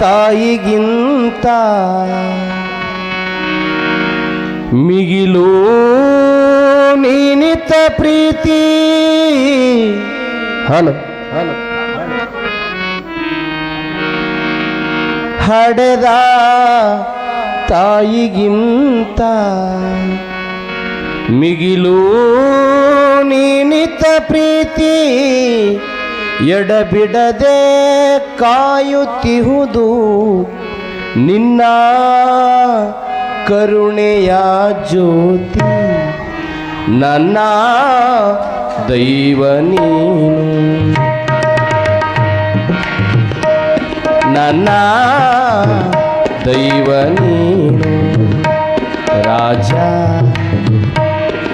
ತಾಯಿಗಿಂತ ಮಿಗಿಲು ನೀನಿತ ಪ್ರೀತಿ hello hello ಹಡೆದ ತಾಯಿಗಿಂತ ಮಿಗಿಲು ನೀನಿತ ಪ್ರೀತಿ ಎಡಬಿಡದೆ ಕಾಯುತ್ತಿಹುದು ನಿನ್ನ ಕರುಣೆಯ ಜ್ಯೋತಿ. ನನ್ನ ದೈವ ನೀನು. ನನ್ನ ದೈವ ನೀನು. ರಾಜ,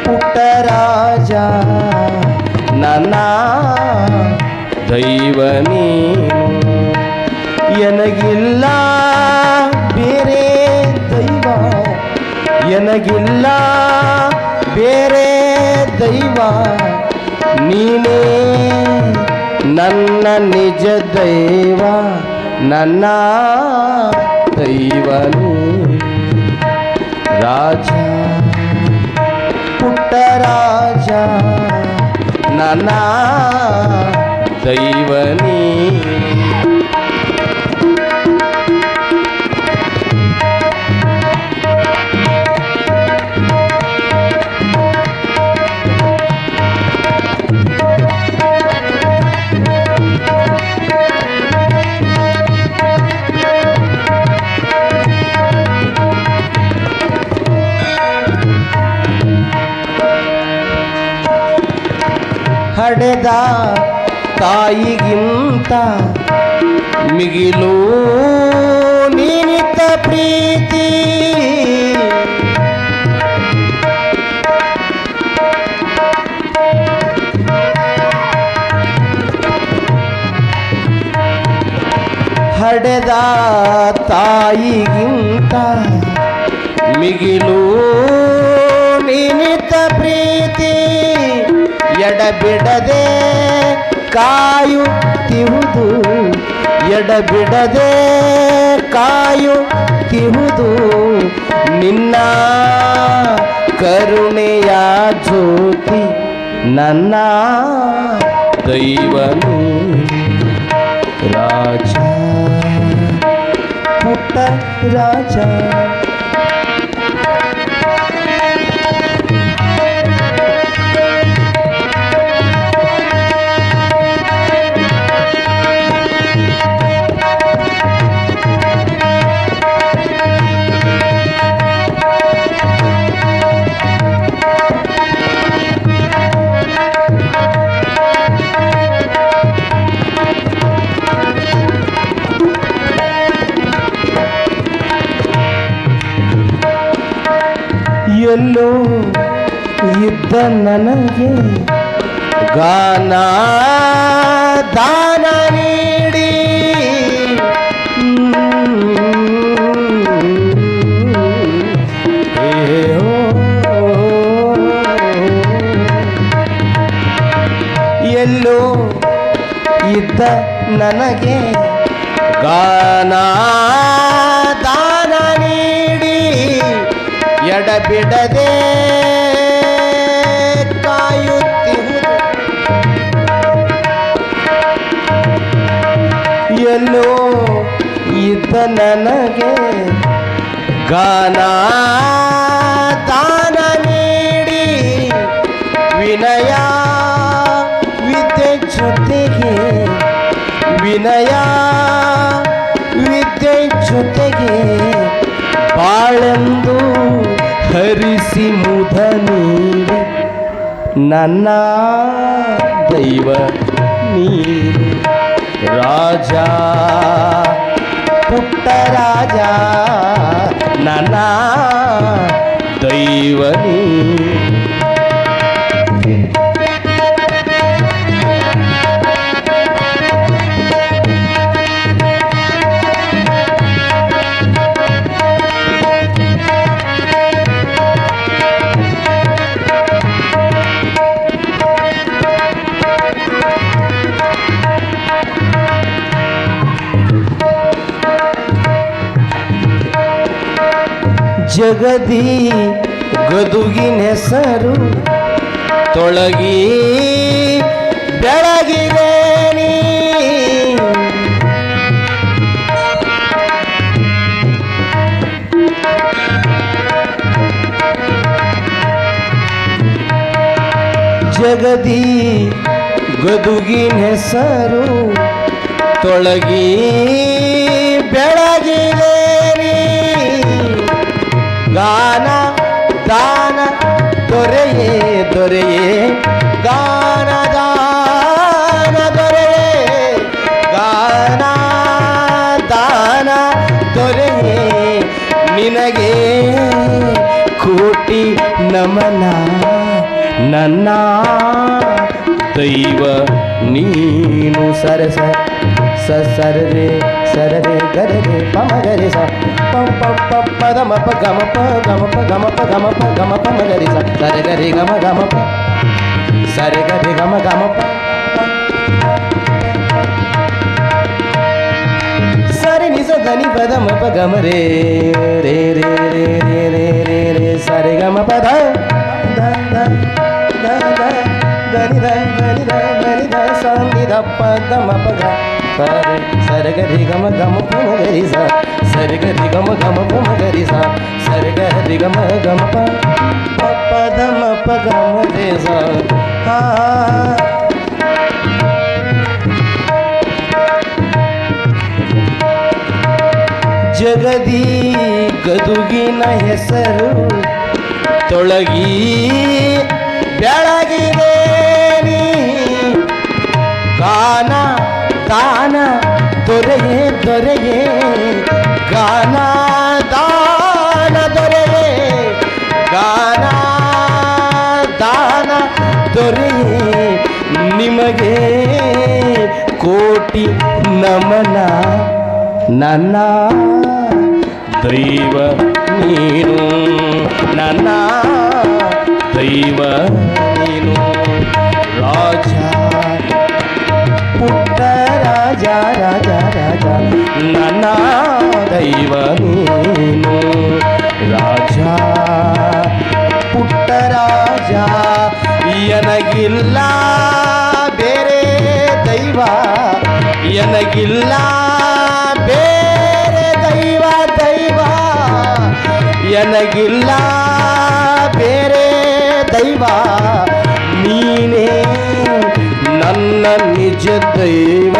ಪುಟ್ಟ ರಾಜ, ನನ್ನ ದೈವ ನೀನು, ಎನಗಿಲ್ಲ ಬೇರೆ ದೈವ. ಎನಗಿಲ್ಲ ಬೇರೆ ದೈವ. ನೀನೇ ನನ್ನ ನಿಜ ದೈವ, ನನ್ನ ದೈವನು ರಾಜ, ಪುಟ್ಟ ರಾಜ, ನನ್ನ ದೈವನೀ ಹಡೆದ ತಾಯಿಗಿಂತ ಮಿಗಿಲು ನೀನಿತ ಪ್ರೀತಿ. ಹಡೆದ ತಾಯಿಗಿಂತ ಮಿಗಿಲು ನೀನಿತ ಪ್ರೀತಿ. ಎಡಬಿಡದೆ ಕಾಯುತ್ತಿಹುದು ಎಡಬಿಡದೆ ಕಾಯುತ್ತಿಹುದು ನಿನ್ನ ಕರುಣೆಯ ಜ್ಯೋತಿ ನನ್ನ ದೈವನು. ರಾಜ ಪುಟ್ಟ ರಾಜ. ಎಲ್ಲೋ ಇದ್ದ ನನಗೆ ಗಾನ ದಾನ ನೀಡಿ. ಎಲ್ಲೋ ಇದ್ದ ನನಗೆ ಗಾನ ದಾನ ಎಡಬಿಡದೆ ಕಾಯುತ್ತಿಹುದು ಎಲ್ಲೋ ಇದ್ದ ನನಗೆ ಗಾನ ದಾನ ನೀಡಿ ವಿನಯ ವಿದ್ಯೆ ಜೊತೆಗೆ ವಿನಯ ನನ್ನ ದೈವ ನೀನು ರಾಜ ಪುಟ್ಟ ರಾಜ ನನ್ನ ಜಗದಿ ಗದುಗಿನ ಹೆಸರು ತೊಳಗಿ ಬೆಳಗಿದೆ ಜಗದಿ ಗದುಗಿನ ಹೆಸರು ತೊಳಗಿ ದೊರೆಯೇ? ಗಾನದ ನಿನಗೆ ಕೋಟಿ ನಮನ ನನ್ನ ದೈವ ನೀನು ಸರಸ ಸರರೆ ಸರರೆ ಗರರೆ ಪಮಗರೆ ಸ. ಪಂ ಪಂ ಪಂ ಪದ ಮ ಪ ಗಮ ಪ ಗಮ ಪ ಗಮ ಪ ಗಮ ಪ ಗಮ ಪ ಮ ಗರಿ ಸ ಸರೆ ಗರಿ ಗಮ ಗಮ ಪ ಸರೆ ಗರಿ ಗಮ ಗಮ ಪ ಸರಿ ನಿಸ ಧನಿ ಪದ ಮ ಪ ಗಮ ರೇ ರೇ ರೇ ರೇ ರೇ ರೇ ಸರಗರಿ ಗಮ ಗಮ ಪಮ ಗರಿ ಸ ಗಮ ಗಮ ಪಮ ಗರಿ ಸ ಗಮ ಗಮ ಪ ಪದ ಮ, ಪ ಗಮ ರೆ ಸ. ಜಗದೀ ಗದುಗಿನ ಹೆಸರು ತೊಳಗಿ ಬೆಳಗಿದೆ ಕಾನ ಕಾನ ದೊರೆಯೇ ದೊರೆಯೇ. ಗಾನ, ದಾನ ದೊರೆಯೇ. ಗಾನ, ದಾನ ದೊರೆಯೇ. ನಿಮಗೆ ಕೋಟಿ ನಮನ. ನನ್ನ ದೈವ ನೀನು. ನನ್ನ ದೈವ ನೀನು ರಾಜ, ಪುಟ್ಟ ರಾಜ, ಎನಗಿಲ್ಲ ಬೇರೆ ದೈವ. ಎನಗಿಲ್ಲ ಬೇರೆ ದೈವ ದೈವ. ಎನಗಿಲ್ಲ ಬೇರೆ ದೈವ. ನೀನೇ ನನ್ನ ನಿಜ ದೈವ,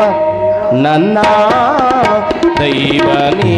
ನನ್ನ தெய்வனே